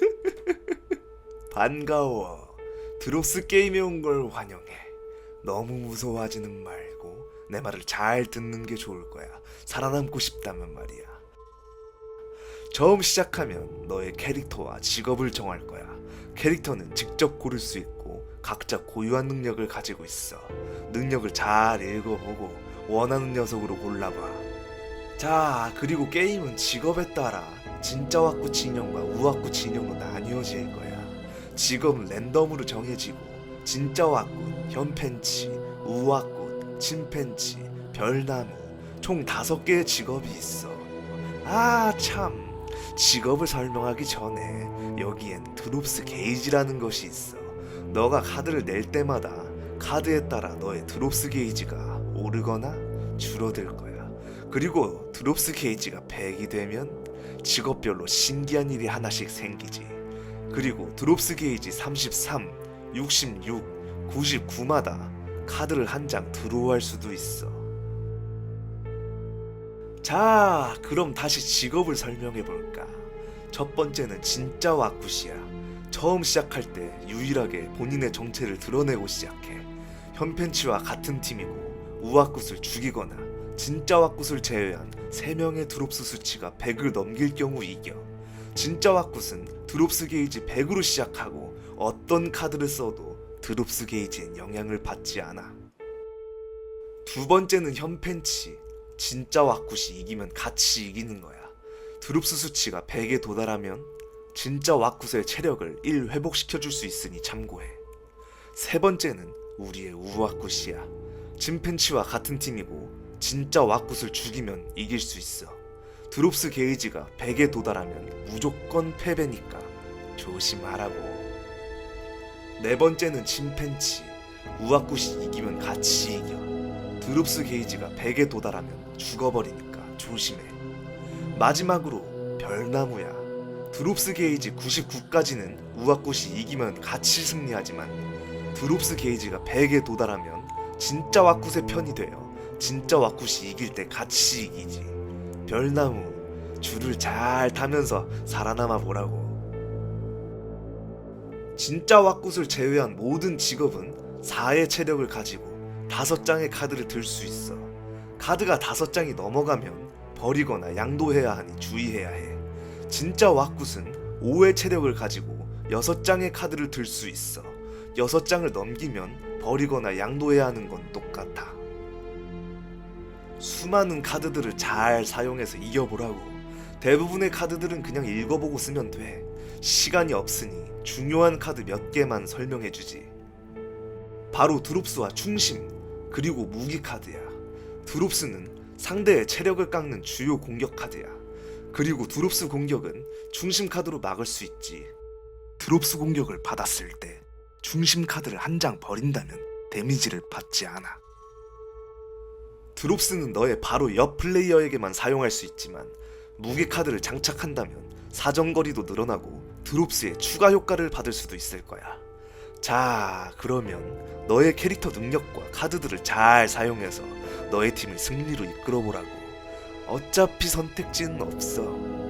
반가워. 드롭스 게임에 온 걸 환영해. 너무 무서워하지는 말고 내 말을 잘 듣는 게 좋을 거야. 살아남고 싶다면 말이야. 처음 시작하면 너의 캐릭터와 직업을 정할 거야. 캐릭터는 직접 고를 수 있고 각자 고유한 능력을 가지고 있어. 능력을 잘 읽어보고 원하는 녀석으로 골라봐. 자, 그리고 게임은 직업에 따라 진짜 왁구 진영과 우왁구 진영으로 나뉘어질 거야. 직업은 랜덤으로 정해지고 진짜 왁구, 현펜치, 우왁구, 침펜치, 별나무 총 다섯 개의 직업이 있어. 아, 참. 직업을 설명하기 전에 여기엔 드롭스 게이지라는 것이 있어. 너가 카드를 낼 때마다 카드에 따라 너의 드롭스 게이지가 오르거나 줄어들 거야. 그리고 드롭스 게이지가 100이 되면 직업별로 신기한 일이 하나씩 생기지. 그리고 드롭스 게이지 33, 66, 99마다 카드를 한 장 드로우할 수도 있어. 자, 그럼 다시 직업을 설명해 볼까? 첫 번째는 진짜 와쿠시야. 처음 시작할 때 유일하게 본인의 정체를 드러내고 시작해. 현펜치와 같은 팀이고 우와굿을 죽이거나 진짜 와굿을 제외한 3명의 드롭스 수치가 100을 넘길 경우 이겨. 진짜 와굿은 드롭스 게이지 100으로 시작하고 어떤 카드를 써도 드롭스 게이지엔 영향을 받지 않아. 두 번째는 현펜치. 진짜 와굿이 이기면 같이 이기는 거야. 드롭스 수치가 100에 도달하면 진짜 와굿의 체력을 1 회복시켜 줄 수 있으니 참고해. 세 번째는 우리의 우와굿이야. 침팬치와 같은 팀이고 진짜 와굿을 죽이면 이길 수 있어. 드롭스 게이지가 100에 도달하면 무조건 패배니까 조심하라고. 네 번째는 침팬치. 우와굿이 이기면 같이 이겨. 드롭스 게이지가 100에 도달하면 죽어버리니까 조심해. 마지막으로 별나무야. 드롭스 게이지 99까지는 우와꽃이 이기면 같이 승리하지만 드롭스 게이지가 100에 도달하면 진짜 와굿의 편이 되어 진짜 와굿이 이길 때 같이 이기지. 별나무 줄을 잘 타면서 살아남아 보라고. 진짜 와굿을 제외한 모든 직업은 4의 체력을 가지고 5장의 카드를 들 수 있어. 카드가 5장이 넘어가면 버리거나 양도해야 하니 주의해야 해. 진짜 왁굿은 5의 체력을 가지고 6장의 카드를 들 수 있어. 6장을 넘기면 버리거나 양도해야 하는 건 똑같아. 수많은 카드들을 잘 사용해서 이겨보라고. 대부분의 카드들은 그냥 읽어보고 쓰면 돼. 시간이 없으니 중요한 카드 몇 개만 설명해주지. 바로 드롭스와 충심, 그리고 무기 카드야. 드롭스는 상대의 체력을 깎는 주요 공격 카드야. 그리고 드롭스 공격은 중심 카드로 막을 수 있지. 드롭스 공격을 받았을 때 중심 카드를 한 장 버린다면 데미지를 받지 않아. 드롭스는 너의 바로 옆 플레이어에게만 사용할 수 있지만 무기 카드를 장착한다면 사정거리도 늘어나고 드롭스의 추가 효과를 받을 수도 있을 거야. 자, 그러면 너의 캐릭터 능력과 카드들을 잘 사용해서 너의 팀을 승리로 이끌어 보라고. 어차피 선택지는 없어.